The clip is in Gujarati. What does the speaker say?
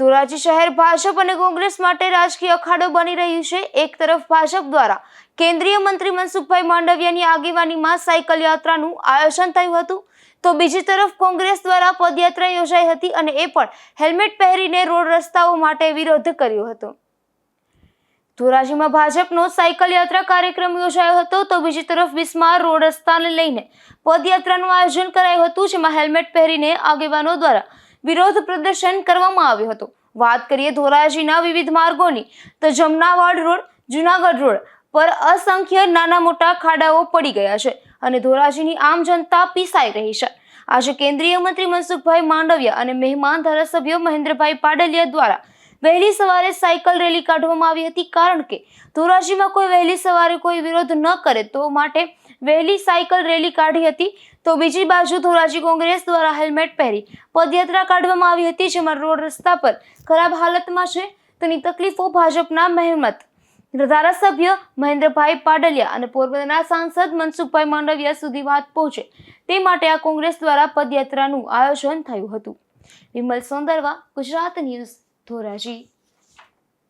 ધોરાજી શહેર ભાજપ અને કોંગ્રેસ માટે રાજકીય અખાડો બની રહ્યું છે. એક તરફ ભાજપ દ્વારા કેન્દ્રીય મંત્રી મનસુખભાઈ માંડવિયાની આગેવાનીમાં સાયકલ યાત્રાનું આયોજન થયું હતું. તો બીજી તરફ કોંગ્રેસ દ્વારા પદયાત્રા યોજાઈ હતી અને એ પણ હેલ્મેટ પહેરીને રોડ રસ્તાઓ માટે વિરોધ કર્યો હતો. ધોરાજીમાં ભાજપનો સાયકલ યાત્રા કાર્યક્રમ યોજાયો હતો. તો બીજી તરફ બિસ્માર રોડ રસ્તાને લઈને પદયાત્રાનું આયોજન કરાયું હતું, જેમાં હેલ્મેટ પહેરીને આગેવાનો દ્વારા વિરોધ પ્રદર્શન કરવામાં આવ્યું હતું. વાત કરીએ ધોરાજીના વિવિધ માર્ગોની, તો જમનાવાડ રોડ, જુનાગઢ રોડ પર અસંખ્ય નાના મોટા ખાડાઓ પડી ગયા છે અને ધોરાજીની આમ જનતા પીસાઈ રહી છે. આજે કેન્દ્રીય મંત્રી મનસુખભાઈ માંડવિયા અને મહેમાન ધારાસભ્ય મહેન્દ્રભાઈ પાડલિયા દ્વારા વહેલી સવારે સાયકલ રેલી કાઢવામાં આવી હતી કારણ કે ધોરાજીમાં કોઈ વહેલી સવારે કોઈ વિરોધ ન કરે તો માટે વહેલી સાયકલ રેલી કાઢી હતી. તો બીજી બાજુ ધોરાજી કોંગ્રેસ દ્વારા હેલ્મેટ પહેરી પદયાત્રા કાઢવામાં આવી હતી, જેમાં રોડ રસ્તા પર ખરાબ હાલતમાં છે. તેની તકલીફો ભાજપના મહેમત. ધારાસભ્ય મહેન્દ્રભાઈ પાડલિયા અને પોરબંદરના સાંસદ મનસુખભાઈ માંડવિયા સુધી વાત પહોંચે તે માટે આ કોંગ્રેસ દ્વારા પદયાત્રાનું આયોજન થયું હતું. વિમલ સોંદરવા ગુજરાત ન્યૂઝ ધોરાજી